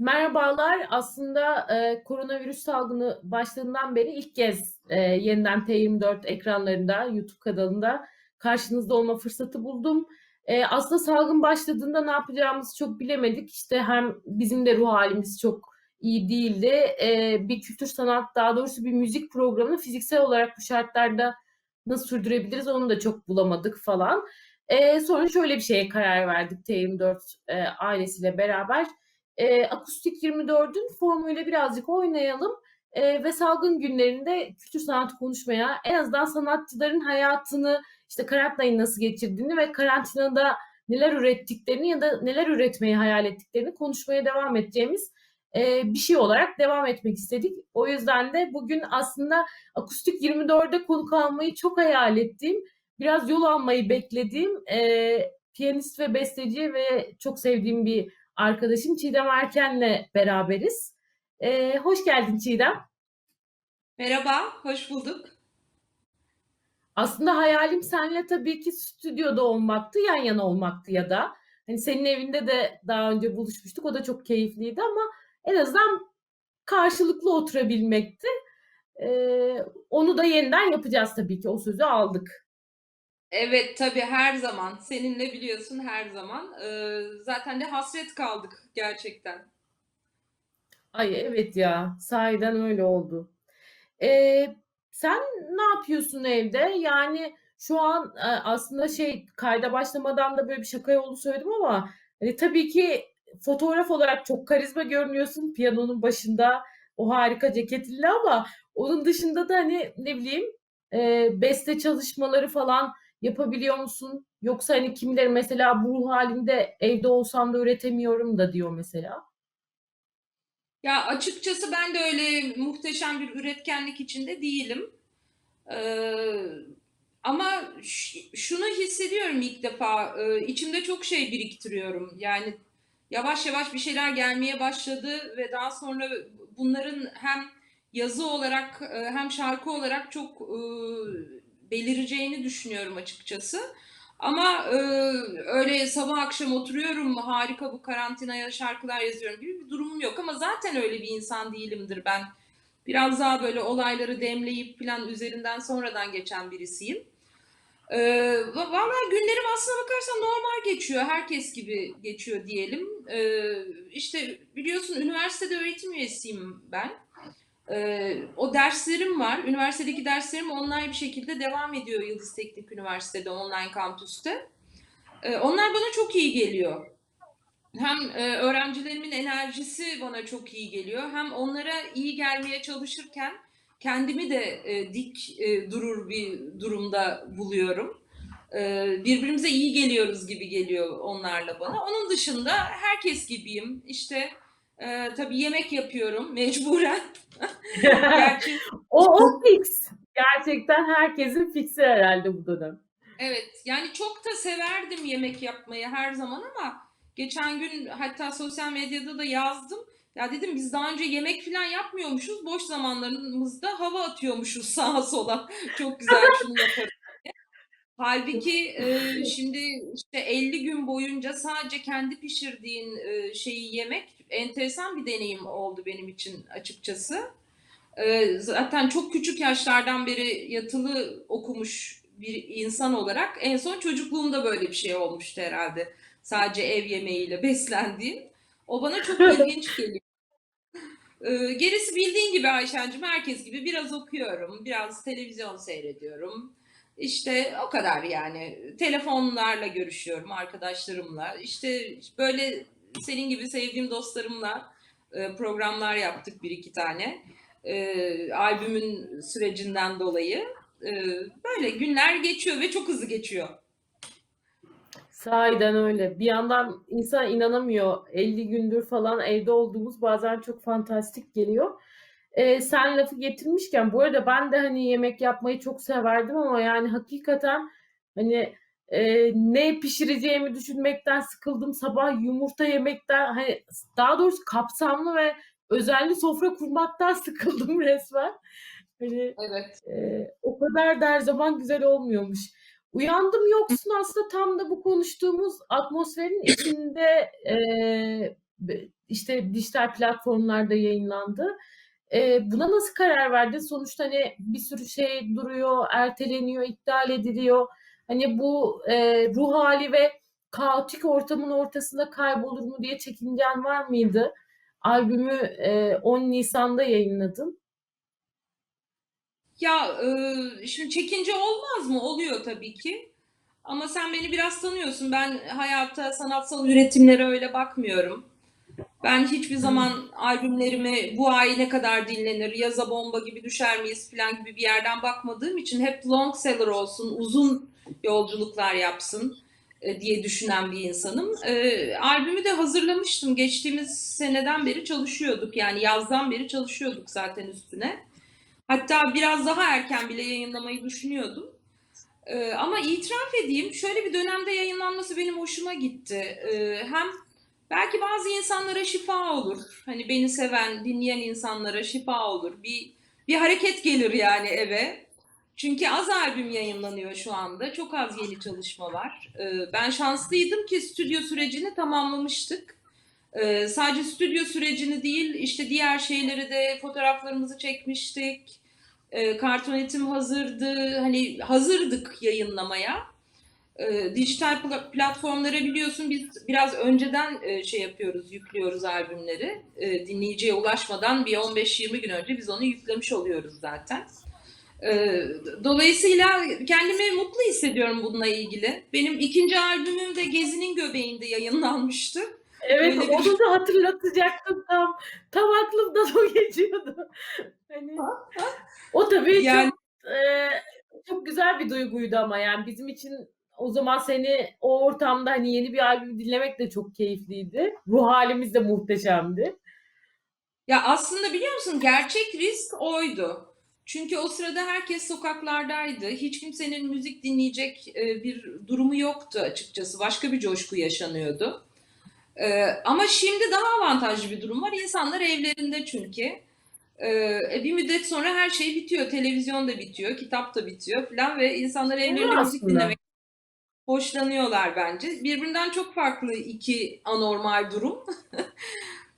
Merhabalar. Aslında, eee, koronavirüs salgını başladığından beri ilk kez, eee, yeniden T24 ekranlarında, YouTube kanalında karşınızda olma fırsatı buldum. Eee, aslında salgın başladığında ne yapacağımızı çok bilemedik. İşte hem bizim de ruh hâlimiz çok iyi değildi. Eee, bir kültür sanat, daha doğrusu bir müzik programını fiziksel olarak bu şartlarda nasıl sürdürebiliriz onu da çok bulamadık falan. Eee, sonra şöyle bir şeye karar verdik T24, eee, ailesiyle beraber. Eee, Akustik 24'ün formuyla birazcık oynayalım, eee, ve salgın günlerinde kültür sanat konuşmaya, en azından sanatçıların hayatını, işte karantinayı nasıl geçirdiğini ve karantinada neler ürettiklerini ya da neler üretmeyi hayal ettiklerini konuşmaya devam edeceğimiz, eee, bir şey olarak devam etmek istedik. O yüzden de bugün aslında Akustik 24'e konuk almayı çok hayal ettiğim, biraz yol almayı beklediğim, eee, piyanist ve besteci ve çok sevdiğim bir arkadaşım Çiğdem Erken'le beraberiz. Eee, hoş geldin Çiğdem. Merhaba, hoş bulduk. Aslında hayalim seninle tabii ki stüdyoda olmaktı, yan yana olmaktı ya da. Hani senin evinde de daha önce buluşmuştuk. O da çok keyifliydi ama en azından karşılıklı oturabilmekti. Eee, onu da yeniden yapacağız tabii ki. O sözü aldık. Evet, tabii her zaman. Seninle biliyorsun her zaman. Eee, zaten de hasret kaldık gerçekten. Ay evet ya, sahiden öyle oldu. Eee, sen ne yapıyorsun evde? Yani şu an, eee, aslında şey, kayda başlamadan da böyle bir şaka yollu söyledim ama, hani, tabii ki fotoğraf olarak çok karizma görünüyorsun piyanonun başında, o harika ceketinle ama onun dışında da, hani, ne bileyim, eee, beste çalışmaları falan yapabiliyor musun? Yoksa, hani, kimileri mesela bu ruh hâlinde evde olsam da üretemiyorum da diyor mesela. Ya, açıkçası ben de öyle muhteşem bir üretkenlik içinde değilim. Eee, ama şunu hissediyorum ilk defa, eee, içimde çok şey biriktiriyorum. Yani yavaş yavaş bir şeyler gelmeye başladı ve daha sonra bunların hem yazı olarak, eee, hem şarkı olarak çok, ııı, belireceğini düşünüyorum açıkçası. Ama, eee, öyle sabah akşam oturuyorum, harika bu karantinaya şarkılar yazıyorum gibi bir durumum yok ama zaten öyle bir insan değilimdir ben. Biraz daha böyle olayları demleyip filan üzerinden sonradan geçen birisiyim. Va valla günlerim aslına bakarsan normal geçiyor. Herkes gibi geçiyor diyelim. Eee, işte biliyorsun üniversitede öğretim üyesiyim ben. O derslerim var. Üniversitedeki derslerim online bir şekilde devam ediyor Yıldız Teknik Üniversitede online kampüste. Onlar bana çok iyi geliyor. Hem, öğrencilerimin enerjisi bana çok iyi geliyor hem onlara iyi gelmeye çalışırken kendimi de, dik, durur bir durumda buluyorum. Birbirimize iyi geliyoruz gibi geliyor onlarla bana. Onun dışında herkes gibiyim. İşte, eee, tabii yemek yapıyorum mecburen. Gerçi O o fix. Gerçekten herkesin fiksi herhâlde bu dönem. Evet, yani çok da severdim yemek yapmayı her zaman ama geçen gün hatta sosyal medyada da yazdım. Ya dedim biz daha önce yemek filan yapmıyormuşuz. Boş zamanlarımızda hava atıyormuşuz sağa sola. Çok güzel şunu yaparım diye. Hâlbuki, eee, şimdi işte 50 gün boyunca sadece kendi pişirdiğin, eee, şeyi yemek enteresan bir deneyim oldu benim için açıkçası. Eee, zaten çok küçük yaşlardan beri yatılı okumuş bir insan olarak en son çocukluğumda böyle bir şey olmuştu herhâlde. Sadece ev yemeğiyle beslendiğim. O bana çok ilginç geliyor. Gerisi bildiğin gibi Ayşencim, herkes gibi biraz okuyorum, biraz televizyon seyrediyorum. İşte o kadar yani. Telefonlarla görüşüyorum arkadaşlarımla. İşte böyle senin gibi sevdiğim dostlarımla, eee, programlar yaptık 1-2 tane. Eee, albümün sürecinden dolayı. Eee, böyle günler geçiyor ve çok hızlı geçiyor. Sahiden öyle. Bir yandan insan inanamıyor. 50 gündür falan evde olduğumuz bazen çok fantastik geliyor. Eee, sen lafı getirmişken bu arada ben de, hani, yemek yapmayı çok severdim ama yani hakikaten, hani, eee, ne pişireceğimi düşünmekten sıkıldım. Sabah yumurta yemekten, hani, daha doğrusu kapsamlı ve özenli sofra kurmaktan sıkıldım resmen. Hani, Evet. eee, o kadar da her zaman güzel olmuyormuş. Uyandım yoksun aslında tam da bu konuştuğumuz atmosferin içinde, be işte dijital platformlarda yayınlandı. Eee, buna nasıl karar verdin? Sonuçta hani bir sürü şey duruyor, erteleniyor, iptal ediliyor. Hani bu eee, ruh hali ve kaotik ortamın ortasında kaybolur mu diye çekincen var mıydı? Albümü eee, 10 Nisan'da yayınladın. Ya e, şimdi çekince olmaz mı? Oluyor tabii ki. Ama sen beni biraz tanıyorsun. Ben hayata, sanatsal üretimlere öyle bakmıyorum. Ben hiçbir zaman albümlerimi bu ay ne kadar dinlenir, yaza bomba gibi düşer miyiz falan gibi bir yerden bakmadığım için hep long seller olsun, uzun yolculuklar yapsın e, diye düşünen bir insanım. E, albümü de hazırlamıştım. Geçtiğimiz seneden beri çalışıyorduk. Yani yazdan beri çalışıyorduk zaten üstüne. Hatta biraz daha erken bile yayınlamayı düşünüyordum. Ee, ama itiraf edeyim, şöyle bir dönemde yayınlanması benim hoşuma gitti. Ee, hem belki bazı insanlara şifa olur. Hani beni seven, dinleyen insanlara şifa olur. Bir bir hareket gelir yani eve. Çünkü az albüm yayınlanıyor şu anda. Çok az yeni çalışma var. Ee, ben şanslıydım ki stüdyo sürecini tamamlamıştık. Ee, sadece stüdyo sürecini değil, işte diğer şeyleri de fotoğraflarımızı çekmiştik. E, kartonetim hazırdı. Hani hazırdık yayınlamaya. E, dijital pla- platformlara biliyorsun biz biraz önceden e, şey yapıyoruz, yüklüyoruz albümleri. E, dinleyiciye ulaşmadan bir 15-20 gün önce biz onu yüklemiş oluyoruz zaten. E, dolayısıyla kendimi mutlu hissediyorum bununla ilgili. Benim ikinci albümüm de Gezi'nin Göbeği'nde yayınlanmıştı. Evet, Öyle onu da hatırlatacaktım tam. Tam aklımdan o geçiyordu. Hani o tabii Yani- çok eee, çok güzel bir duyguydu ama yani bizim için o zaman seni o ortamda hani yeni bir albüm dinlemek de çok keyifliydi. Ruh halimiz de muhteşemdi. Ya aslında biliyor musun gerçek risk oydu. Çünkü o sırada herkes sokaklardaydı. Hiç kimsenin müzik dinleyecek e, bir durumu yoktu açıkçası. Başka bir coşku yaşanıyordu. E, Ama şimdi daha avantajlı bir durum var. İnsanlar evlerinde çünkü. E, Bir müddet sonra her şey bitiyor. Televizyon da bitiyor, kitap da bitiyor falan ve insanlar evlerinde müzik dinlemek hoşlanıyorlar bence. Birbirinden çok farklı iki anormal durum.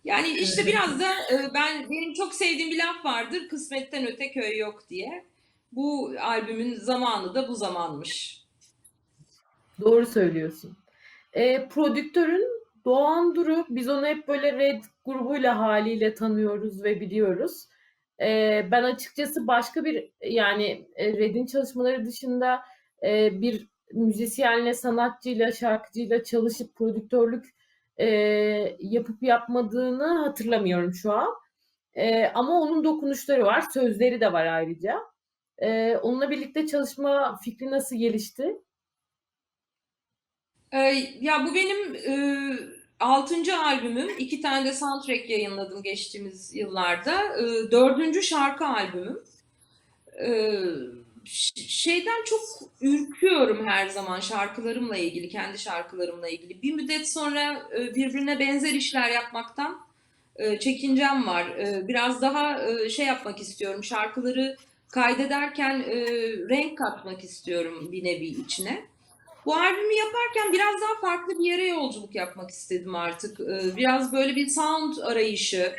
Yani işte biraz da e, ben benim çok sevdiğim bir laf vardır. Kısmetten öte köy yok diye. Bu albümün zamanı da bu zamanmış. Doğru söylüyorsun. Eee, prodüktörün Doğan Duru, biz onu hep böyle Red grubuyla haliyle tanıyoruz ve biliyoruz. Eee, ben açıkçası başka bir yani e, Red'in çalışmaları dışında e, bir müzisyenle, sanatçıyla, şarkıcıyla çalışıp prodüktörlük e, yapıp yapmadığını hatırlamıyorum şu an. E, ama onun dokunuşları var, sözleri de var ayrıca. E, onunla birlikte çalışma fikri nasıl gelişti? E, ya bu benim e, altıncı albümüm. İki tane de soundtrack yayınladım geçtiğimiz yıllarda. E, dördüncü şarkı albümüm. E, şeyden çok ürküyorum her zaman şarkılarımla ilgili, kendi şarkılarımla ilgili. Bir müddet sonra e, birbirine benzer işler yapmaktan e, çekincem var. E, biraz daha şey yapmak istiyorum. Şarkıları kaydederken renk katmak istiyorum bir nevi içine. Bu albümü yaparken biraz daha farklı bir yere yolculuk yapmak istedim artık. Biraz böyle bir sound arayışı,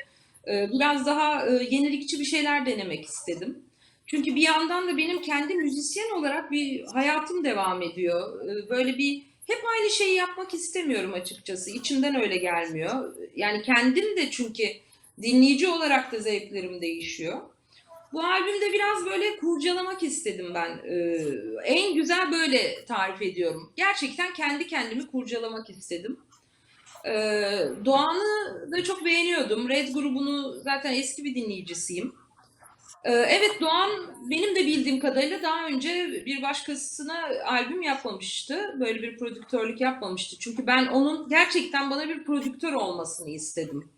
biraz daha yenilikçi bir şeyler denemek istedim. Çünkü bir yandan da benim kendi müzisyen olarak bir hayatım devam ediyor. E, Böyle bir hep aynı şeyi yapmak istemiyorum açıkçası. İçimden öyle gelmiyor. Yani kendim de çünkü dinleyici olarak da zevklerim değişiyor. Bu albümde biraz böyle kurcalamak istedim ben. Ee, en güzel böyle tarif ediyorum. Gerçekten kendi kendimi kurcalamak istedim. Ee, Doğan'ı da çok beğeniyordum. Red grubunu zaten eski bir dinleyicisiyim. Ee, evet Doğan benim de bildiğim kadarıyla daha önce bir başkasına albüm yapmamıştı. Böyle bir prodüktörlük yapmamıştı. Çünkü ben onun gerçekten bana bir prodüktör olmasını istedim.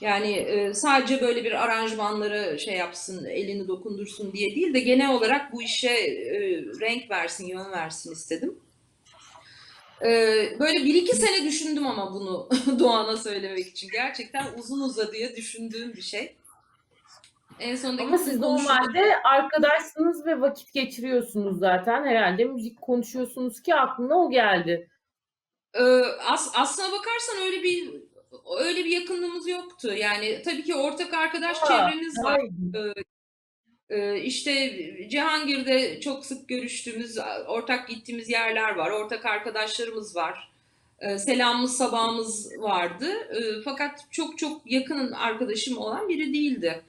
Yani e, sadece böyle bir aranjmanları şey yapsın, elini dokundursun diye değil de genel olarak bu işe e, renk versin, yön versin istedim. E, böyle bir iki sene düşündüm ama bunu Doğan'a söylemek için. Gerçekten uzun uzadıya düşündüğüm bir şey. En sonunda Ama siz normalde arkadaşsınız ve vakit geçiriyorsunuz zaten. Herhalde müzik konuşuyorsunuz ki aklına o geldi. Ee, as, aslına bakarsan öyle bir öyle bir yakınlığımız yoktu. Yani tabii ki ortak arkadaş A! çevremiz var. Vay! Eee, işte Cihangir'de çok sık görüştüğümüz, ortak gittiğimiz yerler var. Ortak arkadaşlarımız var. Eee, selamımız, sabahımız vardı. Eee, fakat çok çok yakın arkadaşım olan biri değildi.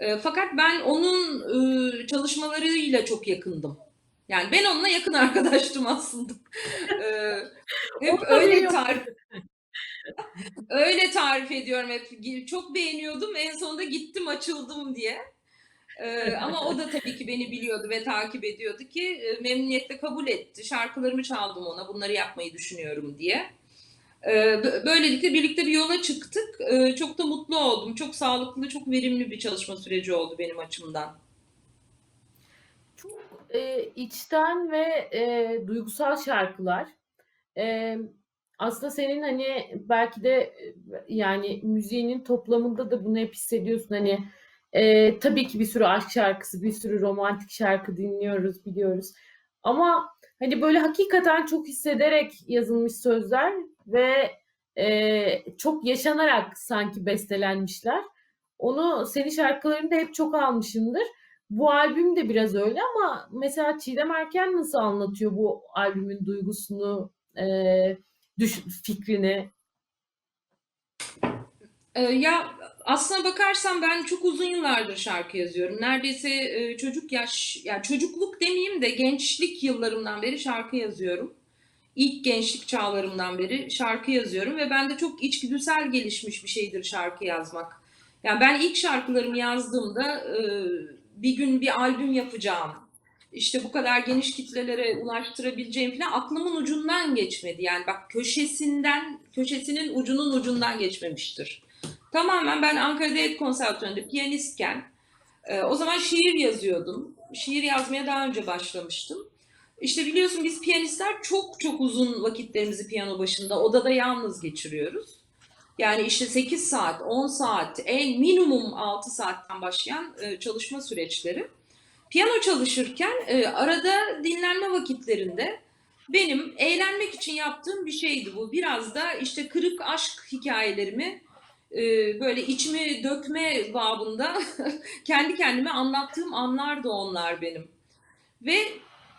Eee, fakat ben onun eee, çalışmalarıyla çok yakındım. Yani ben onunla yakın arkadaştım aslında. Eee, hep öyle tarif öyle tarif ediyorum hep. Çok beğeniyordum. En sonunda gittim açıldım diye. Eee, ama o da tabii ki beni biliyordu ve takip ediyordu ki eee, memnuniyetle kabul etti. Şarkılarımı çaldım ona. Bunları yapmayı düşünüyorum diye. Bö- böylelikle birlikte bir yola çıktık. Eee, çok da mutlu oldum. Çok sağlıklı, çok verimli bir çalışma süreci oldu benim açımdan. Çok, eee, içten ve, eee, duygusal şarkılar. Emm, aslında senin, hani, belki de, eee, yani, müziğinin toplamında da bunu hep hissediyorsun. Hani, eee, tabii ki bir sürü aşk şarkısı, bir sürü romantik şarkı dinliyoruz, biliyoruz. Ama, hani, böyle hakikaten çok hissederek yazılmış sözler ve, eee, çok yaşanarak sanki bestelenmişler. Onu senin şarkılarında hep çok almışımdır. Bu albüm de biraz öyle ama mesela Çiğdem Erken nasıl anlatıyor bu albümün duygusunu, eee, düş fikrini? Eee, ya aslına bakarsan ben çok uzun yıllardır şarkı yazıyorum. Neredeyse eee, çocuk yaş, ya çocukluk demeyeyim de gençlik yıllarımdan beri şarkı yazıyorum. İlk gençlik çağlarımdan beri şarkı yazıyorum ve bende çok içgüdüsel gelişmiş bir şeydir şarkı yazmak. Yani ben ilk şarkılarımı yazdığımda eee, bir gün bir albüm yapacağım. İşte bu kadar geniş kitlelere ulaştırabileceğim falan aklımın ucundan geçmedi. Yani bak köşesinden, köşesinin ucunun ucundan geçmemiştir. Tamamen ben Ankara Devlet Konservatuvarı'nda piyanistken e, o zaman şiir yazıyordum. Şiir yazmaya daha önce başlamıştım. İşte biliyorsun biz piyanistler çok çok uzun vakitlerimizi piyano başında odada yalnız geçiriyoruz. Yani işte 8 saat, 10 saat, en minimum 6 saatten başlayan e, çalışma süreçleri. Piyano çalışırken e, arada dinlenme vakitlerinde benim eğlenmek için yaptığım bir şeydi bu. Biraz da işte kırık aşk hikayelerimi e, böyle içimi dökme babında kendi kendime anlattığım anlar da onlar benim. Ve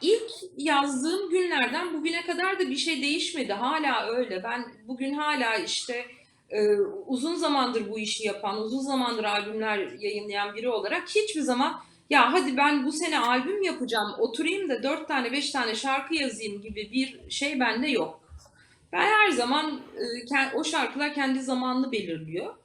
ilk yazdığım günlerden bugüne kadar da bir şey değişmedi. Hala öyle. Ben bugün hala işte e, uzun zamandır bu işi yapan, uzun zamandır albümler yayınlayan biri olarak hiçbir zaman ya hadi ben bu sene albüm yapacağım, oturayım da dört tane beş tane şarkı yazayım gibi bir şey bende yok. Ben her zaman e, o şarkılar kendi zamanını belirliyor.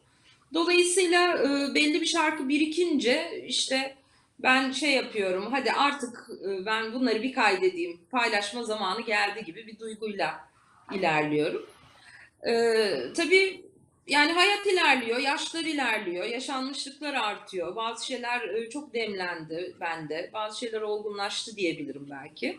Dolayısıyla e, belli bir şarkı birikince işte ben şey yapıyorum, hadi artık e, ben bunları bir kaydedeyim, paylaşma zamanı geldi gibi bir duyguyla ilerliyorum. Ee, tabii yani hayat ilerliyor, yaşlar ilerliyor, yaşanmışlıklar artıyor. Bazı şeyler e, çok demlendi bende, bazı şeyler olgunlaştı diyebilirim belki.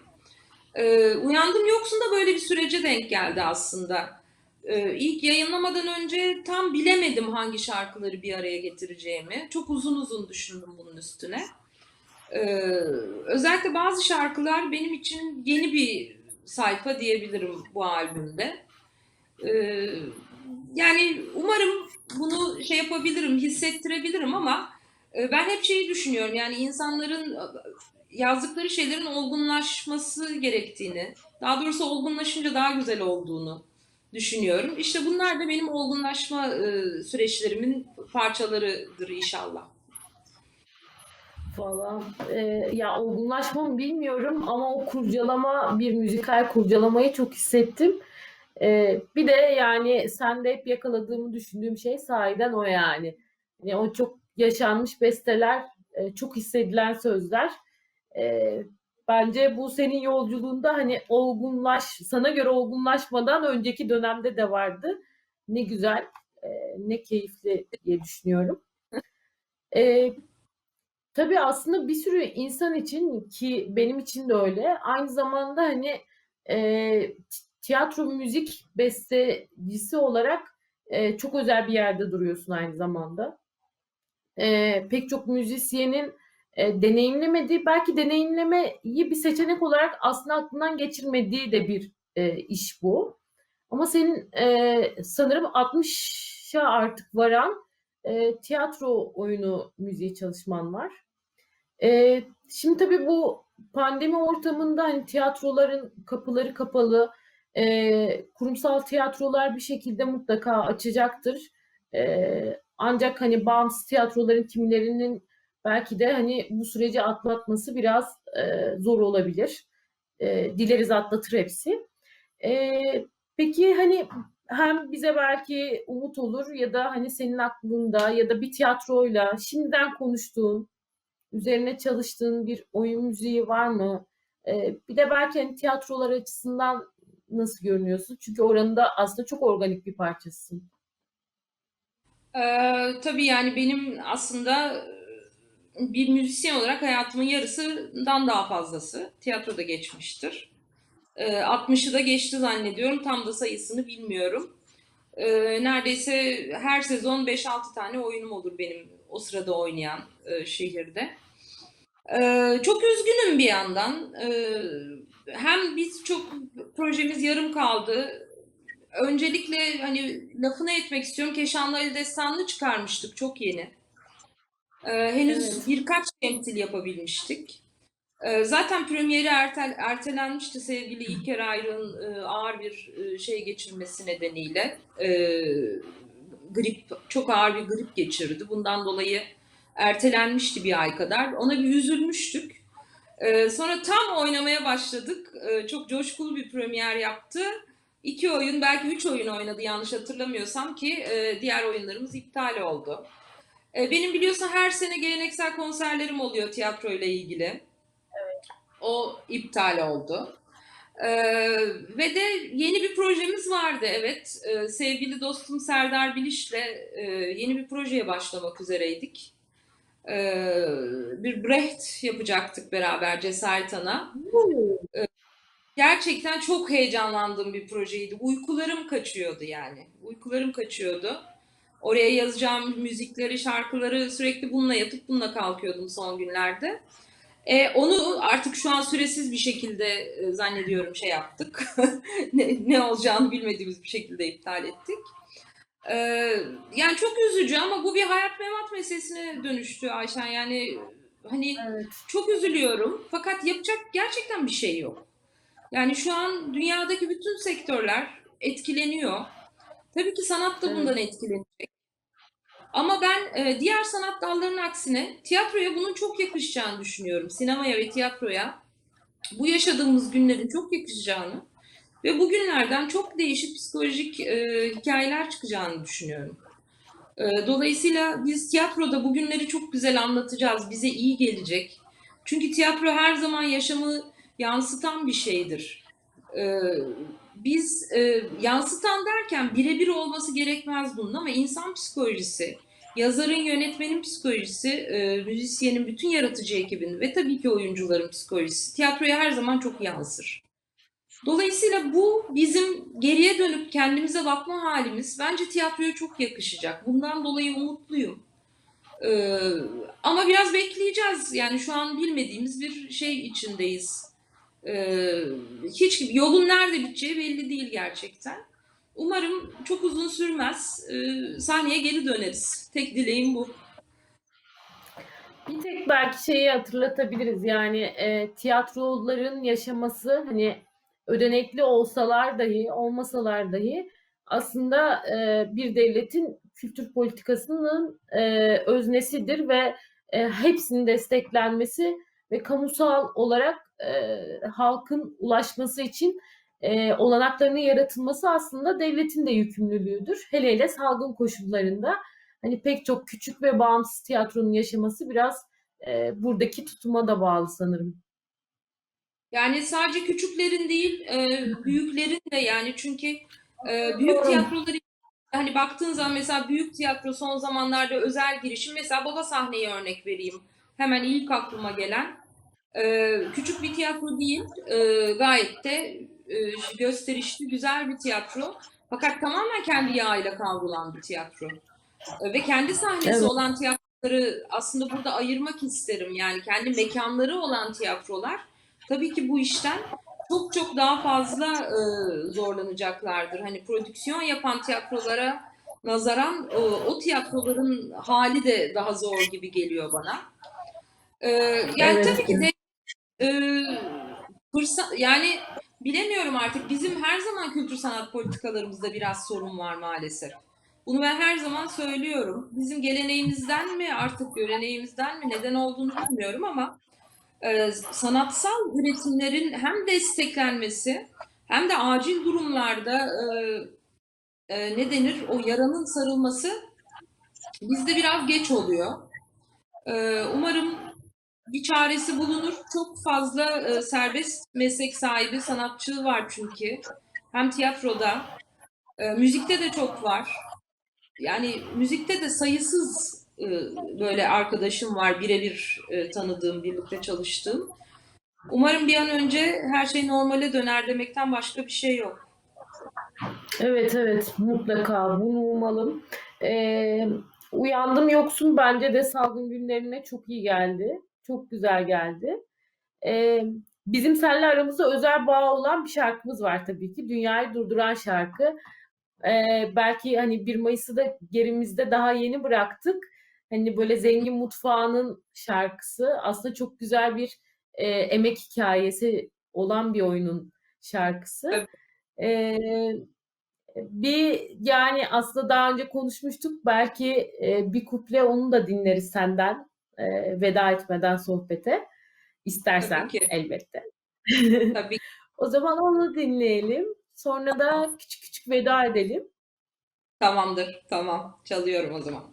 Ee, Uyandım Yoksun da böyle bir sürece denk geldi aslında. Ee, ilk yayınlamadan önce tam bilemedim hangi şarkıları bir araya getireceğimi. Çok uzun uzun düşündüm bunun üstüne. Ee, özellikle bazı şarkılar benim için yeni bir sayfa diyebilirim bu albümde. Ee, yani umarım bunu şey yapabilirim, hissettirebilirim ama e, ben hep şeyi düşünüyorum. Yani insanların e, yazdıkları şeylerin olgunlaşması gerektiğini, daha doğrusu olgunlaşınca daha güzel olduğunu düşünüyorum. İşte bunlar da benim olgunlaşma e, süreçlerimin parçalarıdır inşallah. Valla e, ya olgunlaşma mı bilmiyorum ama o kurcalama bir müzikal kurcalamayı çok hissettim. E, bir de yani sende hep yakaladığımı düşündüğüm şey sahiden o yani. yani o çok yaşanmış besteler, e, çok hissedilen sözler. E, bence bu senin yolculuğunda hani olgunlaş, sana göre olgunlaşmadan önceki dönemde de vardı. Ne güzel, e, ne keyifli diye düşünüyorum. E, Tabii aslında bir sürü insan için ki benim için de öyle. Aynı zamanda hani e, tiyatro müzik bestecisi olarak e, çok özel bir yerde duruyorsun aynı zamanda. E, pek çok müzisyenin e, deneyimlemediği, belki deneyimlemeyi bir seçenek olarak aslında aklından geçirmediği de bir e, iş bu. Ama senin e, sanırım 60 60'a artık varan e, tiyatro oyunu müziği çalışman var. E, şimdi tabii bu pandemi ortamında hani tiyatroların kapıları kapalı, e, kurumsal tiyatrolar bir şekilde mutlaka açacaktır. E, ancak hani bağımsız tiyatroların kimilerinin belki de hani bu süreci atlatması biraz e, zor olabilir. E, dileriz atlatır hepsi. E, peki hani hem bize belki umut olur ya da hani senin aklında ya da bir tiyatroyla şimdiden konuştuğun, üzerine çalıştığın bir oyun müziği var mı? E, bir de belki hani tiyatrolar açısından nasıl görünüyorsun? Çünkü oranın da aslında çok organik bir parçasısın. Ee, tabii yani benim aslında e, bir müzisyen olarak hayatımın yarısından daha fazlası tiyatroda geçmiştir. Ee, 60'ı da geçti zannediyorum. Tam da sayısını bilmiyorum. Ee, neredeyse her sezon 5-6 tane oyunum olur benim o sırada oynayan e, şehirde. Ee, çok üzgünüm bir yandan. Ee, hem biz çok projemiz yarım kaldı. Öncelikle hani lafını etmek istiyorum. Keşanlı Ali Destanlı çıkarmıştık çok yeni. Ee, henüz Evet. birkaç temsil yapabilmiştik. Ee, zaten premieri ertel, ertelenmişti sevgili İlker Ayrık'ın e, ağır bir e, şey geçirmesi nedeniyle. Ee, grip, çok ağır bir grip geçirdi. Bundan dolayı ertelenmişti bir ay kadar. Ona bir üzülmüştük. Ee, sonra tam oynamaya başladık. Ee, çok coşkulu bir premier yaptı. İki oyun, belki üç oyun oynadı yanlış hatırlamıyorsam ki e, diğer oyunlarımız iptal oldu. E, benim biliyorsun her sene geleneksel konserlerim oluyor tiyatro ile ilgili. O iptal oldu. E, ve de yeni bir projemiz vardı evet. E, sevgili dostum Serdar Biliş'le e, yeni bir projeye başlamak üzereydik. E, bir Brecht yapacaktık beraber Cesaret Ana. Gerçekten çok heyecanlandığım bir projeydi. Uykularım kaçıyordu yani. Uykularım kaçıyordu. Oraya yazacağım müzikleri, şarkıları sürekli bununla yatıp bununla kalkıyordum son günlerde. E, onu artık şu an süresiz bir şekilde e, zannediyorum şey yaptık. ne, ne olacağını bilmediğimiz bir şekilde iptal ettik. E, yani çok üzücü ama bu bir hayat memat meselesine dönüştü Ayşen. Yani hani Evet. çok üzülüyorum fakat yapacak gerçekten bir şey yok. Yani şu an dünyadaki bütün sektörler etkileniyor. Tabii ki sanat da Evet. bundan etkilenecek. Ama ben e, diğer sanat dallarının aksine tiyatroya bunun çok yakışacağını düşünüyorum. Sinemaya ve tiyatroya bu yaşadığımız günlerin çok yakışacağını ve bugünlerden çok değişik psikolojik e, hikayeler çıkacağını düşünüyorum. E, dolayısıyla biz tiyatroda bugünleri çok güzel anlatacağız. Bize iyi gelecek. Çünkü tiyatro her zaman yaşamı yansıtan bir şeydir. E, biz e, yansıtan derken birebir olması gerekmez bunun ama insan psikolojisi, yazarın, yönetmenin psikolojisi, e, müzisyenin, bütün yaratıcı ekibin ve tabii ki oyuncuların psikolojisi tiyatroya her zaman çok yansır. Dolayısıyla bu bizim geriye dönüp kendimize bakma halimiz bence tiyatroya çok yakışacak. Bundan dolayı umutluyum. Ee, ama biraz bekleyeceğiz. Yani şu an bilmediğimiz bir şey içindeyiz. Ee, hiç yolun nerede biteceği belli değil gerçekten. Umarım çok uzun sürmez. Ee, sahneye geri döneriz. Tek dileğim bu. Bir tek belki şeyi hatırlatabiliriz yani e, tiyatroların yaşaması hani ödenekli olsalar dahi olmasalar dahi aslında e, bir devletin kültür politikasının e, öznesidir ve e, hepsinin desteklenmesi ve kamusal olarak e, halkın ulaşması için e, olanaklarının yaratılması aslında devletin de yükümlülüğüdür. Hele hele salgın koşullarında hani pek çok küçük ve bağımsız tiyatronun yaşaması biraz e, buradaki tutuma da bağlı sanırım. Yani sadece küçüklerin değil, e, büyüklerin de yani çünkü e, büyük tiyatroları hani baktığın zaman mesela büyük tiyatro son zamanlarda özel girişim mesela Baba Sahne'yi örnek vereyim. Hemen ilk aklıma gelen. E, küçük bir tiyatro değil, e, gayet de e, gösterişli, güzel bir tiyatro. Fakat tamamen kendi yağıyla kavrulan bir tiyatro. E, ve kendi sahnesi Evet. olan tiyatroları aslında burada ayırmak isterim. Yani kendi mekanları olan tiyatrolar tabii ki bu işten çok çok daha fazla e, zorlanacaklardır. Hani prodüksiyon yapan tiyatrolara nazaran o, o tiyatroların hali de daha zor gibi geliyor bana. Ee, yani Evet. tabii ki de e, fırsat yani bilemiyorum artık bizim her zaman kültür sanat politikalarımızda biraz sorun var maalesef. Bunu ben her zaman söylüyorum. Bizim geleneğimizden mi artık göreneğimizden mi neden olduğunu bilmiyorum ama e, sanatsal üretimlerin hem desteklenmesi hem de acil durumlarda e, e, ne denir o yaranın sarılması bizde biraz geç oluyor. Umarım bir çaresi bulunur. Çok fazla serbest meslek sahibi sanatçı var çünkü. Hem tiyatroda, müzikte de çok var. Yani müzikte de sayısız böyle arkadaşım var birebir e, tanıdığım, birlikte çalıştığım. Umarım bir an önce her şey normale döner demekten başka bir şey yok. Evet evet mutlaka bunu umalım. Ee, uyandım yoksun bence de salgın günlerine çok iyi geldi. Çok güzel geldi. Ee, bizim seninle aramızda özel bağ olan bir şarkımız var tabii ki. Dünyayı durduran şarkı. Ee, belki hani 1 Mayıs'ı da gerimizde daha yeni bıraktık. Hani böyle zengin mutfağının şarkısı. Aslında çok güzel bir e, emek hikayesi olan bir oyunun şarkısı. Evet. Ee, bir yani aslında daha önce konuşmuştuk. Belki e, bir kuple onu da dinleriz senden e, veda etmeden sohbete. İstersen elbette. Tabii O zaman onu dinleyelim. Sonra da küçük küçük veda edelim. tamamdır. Tamam. Çalıyorum o zaman.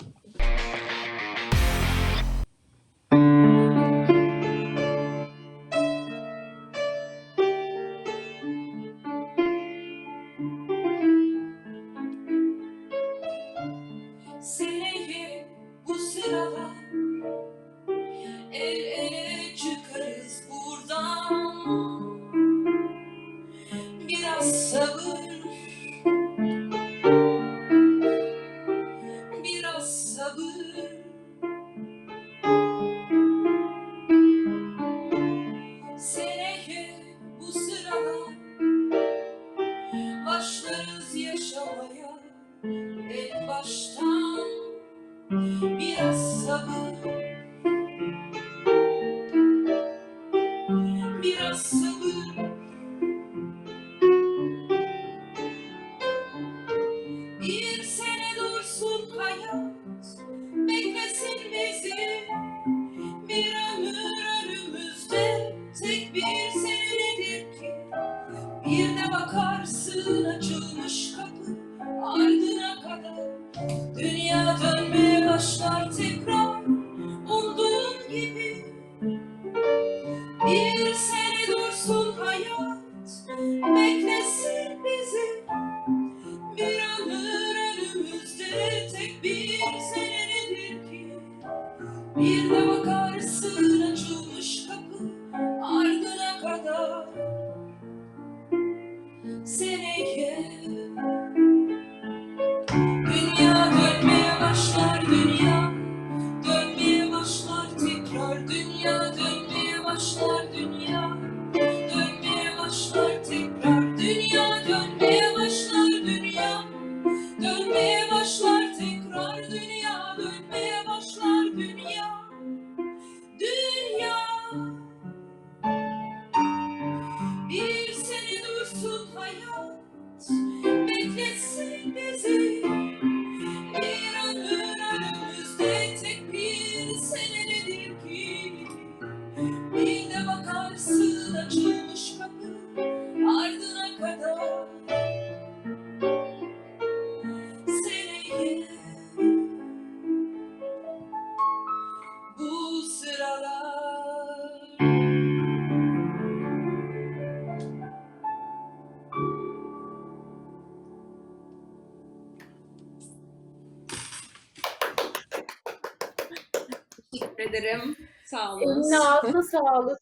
Ederim. Sağ olun. Eline ağzına sağlık.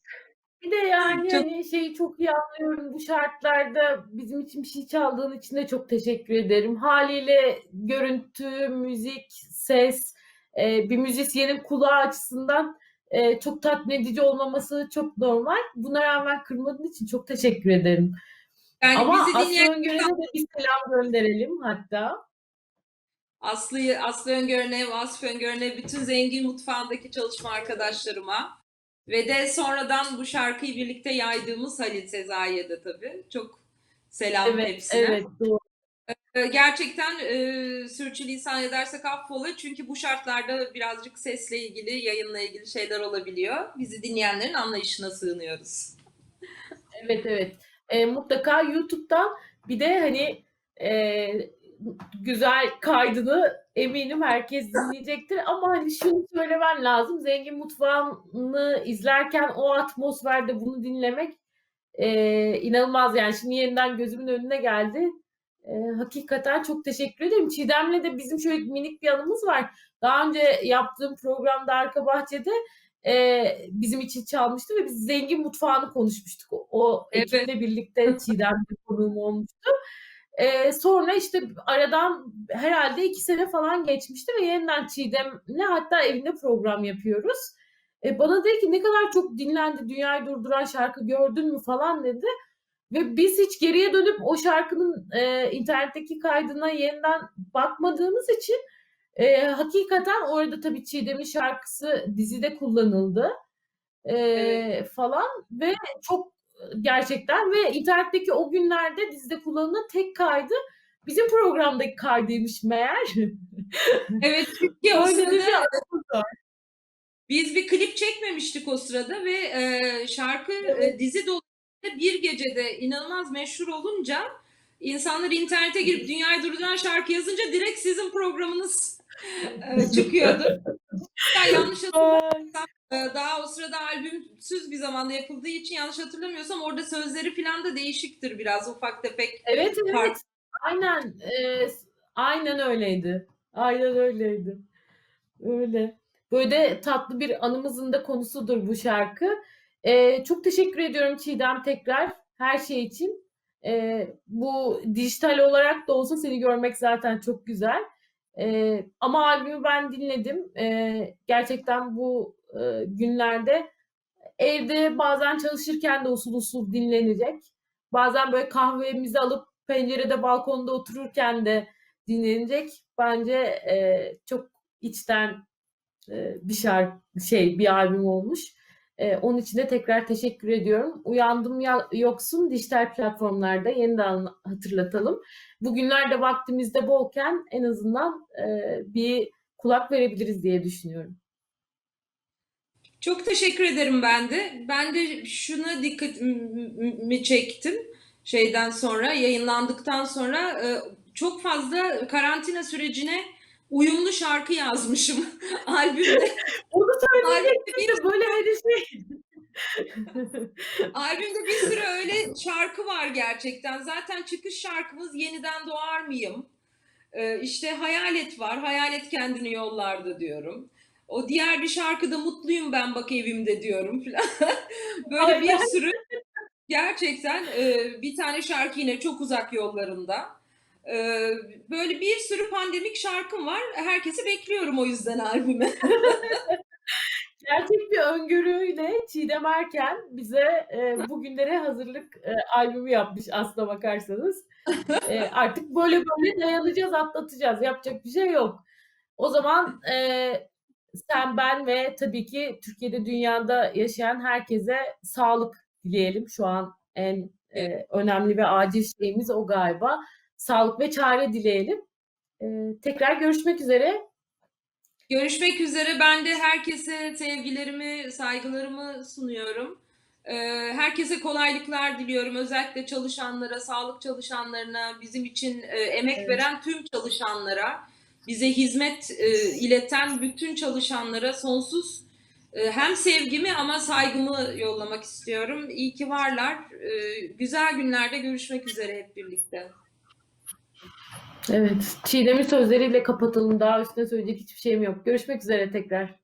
Bir de yani Çok- hani şeyi çok iyi anlıyorum bu şartlarda bizim için bir şey çaldığın için de çok teşekkür ederim. Haliyle görüntü, müzik, ses, e, bir müzisyenin kulağı açısından e, çok tatmin edici olmaması çok normal. Buna rağmen kırmadığın için çok teşekkür ederim. Yani Ama bizi Aslı dinleyen de bir selam gönderelim hatta. Aslı'yı, Aslı Öngör'üne, Vasfi Öngör'üne, bütün Zengin Mutfağı'ndaki çalışma arkadaşlarıma ve de sonradan bu şarkıyı birlikte yaydığımız Halil Sezai'ye de tabii. Çok selam Evet, hepsine. evet doğru. Ee, Gerçekten e, sürçülisan edersek affola çünkü bu şartlarda birazcık sesle ilgili, yayınla ilgili şeyler olabiliyor. Bizi dinleyenlerin anlayışına sığınıyoruz. Evet evet. E, mutlaka YouTube'dan bir de hani e, güzel kaydını eminim herkes dinleyecektir. Ama hani şunu söylemem lazım. Zengin Mutfağı'nı izlerken o atmosferde bunu dinlemek e, inanılmaz yani. Şimdi yeniden gözümün önüne geldi. E, hakikaten çok teşekkür ederim. Çiğdem'le de bizim şöyle minik bir anımız var. Daha önce yaptığım programda Arka Bahçe'de e, bizim için çalmıştı ve biz zengin mutfağını konuşmuştuk. O, o Evet. ekiple birlikte Çiğdem'de konuğum olmuştu. E, sonra işte aradan herhalde iki sene falan geçmişti ve yeniden Çiğdem'le hatta evinde program yapıyoruz. E, bana dedi ki ne kadar çok dinlendi dünyayı durduran şarkı gördün mü falan dedi. Ve biz hiç geriye dönüp o şarkının e, internetteki kaydına yeniden bakmadığımız için e, hakikaten orada tabii Çiğdem'in şarkısı dizide kullanıldı e, Evet. falan ve çok gerçekten ve internetteki o günlerde dizide kullanılan tek kaydı bizim programdaki kaydıymış meğer. Evet çünkü o sırada biz bir klip çekmemiştik o sırada ve e, şarkı e, dizi dolayısıyla bir gecede inanılmaz meşhur olunca insanlar internete girip dünyayı durduran şarkı yazınca direkt sizin programınız e, çıkıyordu. Ya yanlış hatırlamıyorsam e, daha sırada albümsüz bir zamanda yapıldığı için yanlış hatırlamıyorsam orada sözleri falan da değişiktir biraz ufak tefek. Evet evet. Fark- Aynen. e, aynen öyleydi. Aynen öyleydi. Öyle. Böyle tatlı bir anımızın da konusudur bu şarkı. E, çok teşekkür ediyorum Çiğdem tekrar her şey için. E, bu dijital olarak da olsa seni görmek zaten çok güzel. E, ama albümü ben dinledim. E, gerçekten bu e, günlerde evde bazen çalışırken de usul usul dinlenecek. Bazen böyle kahvemizi alıp pencerede balkonda otururken de dinlenecek. Bence e, çok içten e, bir şarkı şey bir albüm olmuş. E, onun için de tekrar teşekkür ediyorum. Uyandım ya, yoksun dijital platformlarda yeniden hatırlatalım. Bugünlerde vaktimizde bolken en azından e, bir kulak verebiliriz diye düşünüyorum. Çok teşekkür ederim ben de. Ben de şuna dikkatimi çektim şeyden sonra yayınlandıktan sonra e, çok fazla karantina sürecine uyumlu şarkı yazmışım albümde. Onu Albümde söyleyecektim bir, böyle hani şey. albümde bir sürü öyle şarkı var gerçekten. Zaten çıkış şarkımız Yeniden Doğar Mıyım? E, işte Hayalet var. Hayalet kendini yollarda diyorum. O diğer bir şarkıda mutluyum ben bak evimde diyorum falan. Böyle bir sürü gerçekten e, bir tane şarkı yine çok uzak yollarında. E, böyle bir sürü pandemik şarkım var. Herkesi bekliyorum o yüzden albüme. Gerçek bir öngörüyle Çiğdem Erken bize e, bugünlere hazırlık e, albümü yapmış aslına bakarsanız. E, artık böyle böyle dayanacağız, atlatacağız. Yapacak bir şey yok. O zaman e, sen, ben ve tabii ki Türkiye'de, dünyada yaşayan herkese sağlık dileyelim. Şu an en e, önemli ve acil şeyimiz o galiba. Sağlık ve çare dileyelim. E, tekrar görüşmek üzere. Görüşmek üzere. Ben de herkese sevgilerimi, saygılarımı sunuyorum. E, herkese kolaylıklar diliyorum. Özellikle çalışanlara, sağlık çalışanlarına, bizim için e, emek Evet. veren tüm çalışanlara, bize hizmet e, ileten bütün çalışanlara sonsuz e, hem sevgimi ama saygımı yollamak istiyorum. İyi ki varlar. E, güzel günlerde görüşmek üzere hep birlikte. Evet, Çiğdem'in sözleriyle kapatalım. Daha üstüne söyleyecek hiçbir şeyim yok. Görüşmek üzere tekrar.